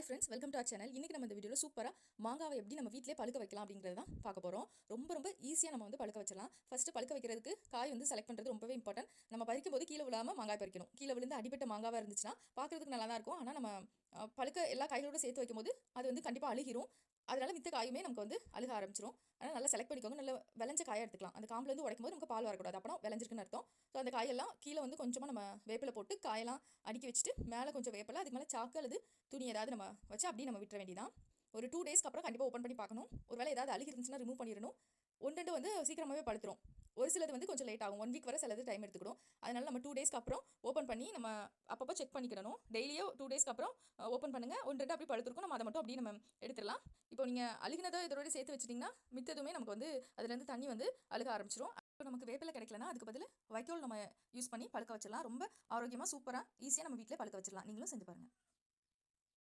Hi friends welcome to our channel இன்றைக்கி நம்ம இந்த வீடியோவில் சூப்பராக மாங்காவை எப்படி நம்ம வீட்டிலே பழுக்க வைக்கலாம் அப்படிங்கிறது தான் பார்க்க போகிறோம் ரொம்ப ரொம்ப ஈஸியாக நம்ம வந்து பழுக்க வச்சிடலாம். ஃபஸ்ட்டு பழுக்க வைக்கிறதுக்கு காய் வந்து செலக்ட் பண்ணுறது ரொம்பவே இம்பார்ட்டன்ட் நம்ம பறிக்கும் போது கீழே விழாமல் மாங்காய் பறிக்கணும். கீழே விழுந்து அடிபட்ட மாங்காவாக இருந்துச்சுன்னா பார்க்குறதுக்கு நல்லா தான் இருக்கும். ஆனால் நம்ம பழுக்க எல்லா காய்களோட சேர்த்து வைக்கும்போது அது வந்து கண்டிப்பாக அழுகிரும். அதனால மித்த காயுமே நமக்கு வந்து அழுக ஆரம்பிச்சிரும். அதனால் நல்லா செலக்ட் பண்ணிக்கோங்க. நல்ல விளைஞ்ச காயை எடுத்துக்கலாம். அந்த காம்பிலேருந்து உடைக்கும் போது நமக்கு பால் வரக்கூடாது. அப்போ விளைஞ்சிருக்குன்னு அர்த்தம். ஸோ அந்த காயெல்லாம் கீழே வந்து கொஞ்சமாக நம்ம வேப்பில் போட்டு காயெல்லாம் அடுக்கி வச்சுட்டு மேலே கொஞ்சம் வேப்பில் அதுக்கு மேலே சாக்கு அல்லது துணி ஏதாவது நம்ம வச்சு அப்படியே நம்ம விட்டுற வேண்டியதான் ஒரு டூ டேஸ்க்கு அப்புறம் கண்டிப்பாக ஓப்பன் பண்ணி பார்க்கணும். ஒரு வேலை ஏதாவது அழுகி இருந்துச்சுன்னா ரிமூவ் பண்ணிடணும். ஒன்று ரெண்டு வந்து சீக்கிரமாகவே படுத்துரும். ஒரு சிலது வந்து கொஞ்சம் லேட் ஆகும். ஒன் வீக் வரை சிலது டைம் எடுத்துக்கிடும். அதனால நம்ம டூ டேஸ்க்கு அப்புறம் ஓப்பன் பண்ணி நம்ம அப்பப்போ செக் பண்ணிக்கிடணும். டெய்லியோ டூ டேஸ்க்கு அப்புறம் ஓப்பன் பண்ணுங்கள் ஒன்று ரெண்டு அப்படி படுத்துருக்கும். நம்ம அதை மட்டும் அப்படியே நம்ம எடுத்துடலாம். இப்போ நீங்கள் அழுகினதை இதோட சேர்த்து வச்சிட்டிங்கன்னா மித்ததுமே நமக்கு வந்து அதுலேருந்து தண்ணி வந்து அழுக ஆரம்பிச்சிடும் இப்போ நமக்கு வேப்பிலை கிடைக்கலனா அதுக்கு பதில் வைக்கோல் நம்ம யூஸ் பண்ணி பழுக்க வச்சிடலாம். ரொம்ப ஆரோக்கியமாக சூப்பராக ஈஸியாக நம்ம வீட்டில் பழுக்க வச்சிடலாம். நீங்களும் செஞ்சு பாருங்கள்